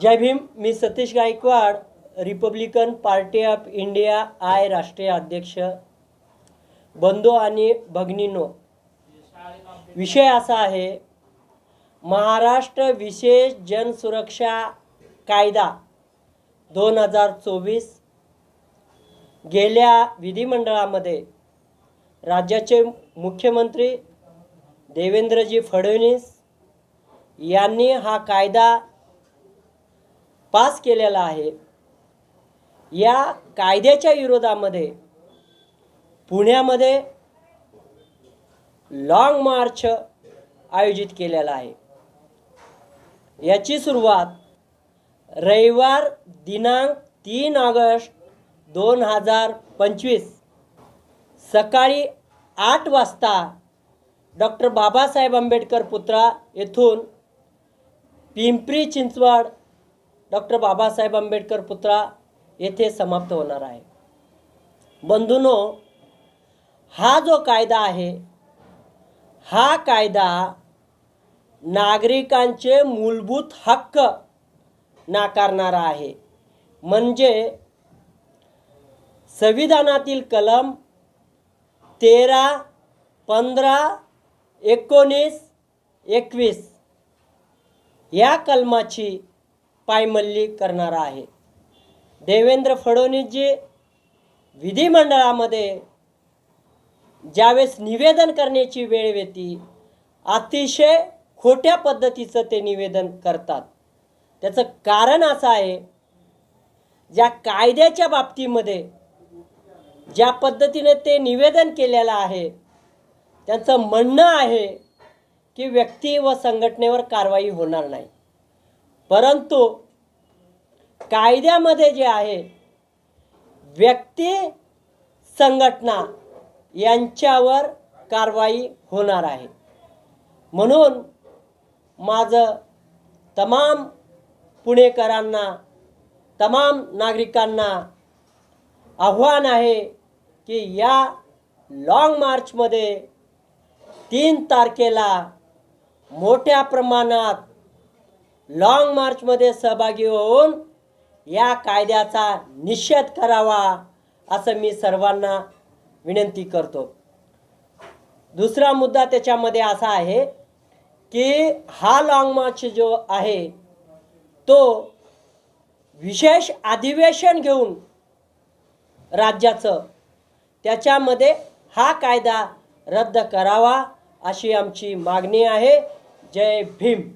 Jai Bhim me Satish Gaikwad Republican party of India I राष्ट्रीय अध्यक्ष बंधू आणि भगिनीनो. विषय असा आहे महाराष्ट्र विशेष जनसुरक्षा कायदा दोन हजार चोवीस गेल्या विधिमंडळामध्ये राज्याचे मुख्यमंत्री देवेंद्रजी फडणवीस यांनी हा कायदा पास केलेला आहे. या कायद्याच्या विरोधामध्ये पुण्यामध्ये लाँग मार्च आयोजित केलेला आहे. याची सुरुवात रविवार दिनांक तीन ऑगस्ट दोन हजार पंचवीस सकाळी आठ वाजता डॉक्टर बाबासाहेब आंबेडकर पुत्रा येथून पिंपरी चिंचवड डॉक्टर बाबासाहेब आंबेडकर पुत्रा येथे समाप्त होणार आहे. बंधूनो हा जो कायदा आहे हा कायदा नागरिकांचे मूलभूत हक्क नाकारणारा आहे. म्हणजे संविधानातील कलम तेरा पंधरा एकोणीस एकवीस या कलमाची पायमल्ली करणारा आहे. देवेंद्र फडणवीसजी विधिमंडळामध्ये ज्यावेळेस निवेदन करण्याची वेळ येते अतिशय खोट्या पद्धतीचं ते निवेदन करतात. त्याचं कारण असं आहे ज्या कायद्याच्या बाबतीमध्ये ज्या पद्धतीने ते निवेदन केलेलं आहे त्यांचं म्हणणं आहे की व्यक्ती व संघटनेवर कारवाई होणार नाही. परंतु कायद्यामध्ये जे आहे व्यक्ती संघटना यांच्यावर कारवाई होणार आहे. म्हणून माझं तमाम पुणेकरांना तमाम नागरिकांना आव्हान आहे की या लाँग मार्चमध्ये तीन तारखेला मोठ्या प्रमाणात लाँग मार्चमध्ये सहभागी होऊन या कायद्याचा निषेध करावा असं मी सर्वांना विनंती करतो. दुसरा मुद्दा त्याच्यामध्ये असा आहे की हा लाँग मार्च जो आहे तो विशेष अधिवेशन घेऊन राज्याचं त्याच्यामध्ये हा कायदा रद्द करावा अशी आमची मागणी आहे. जय भीम.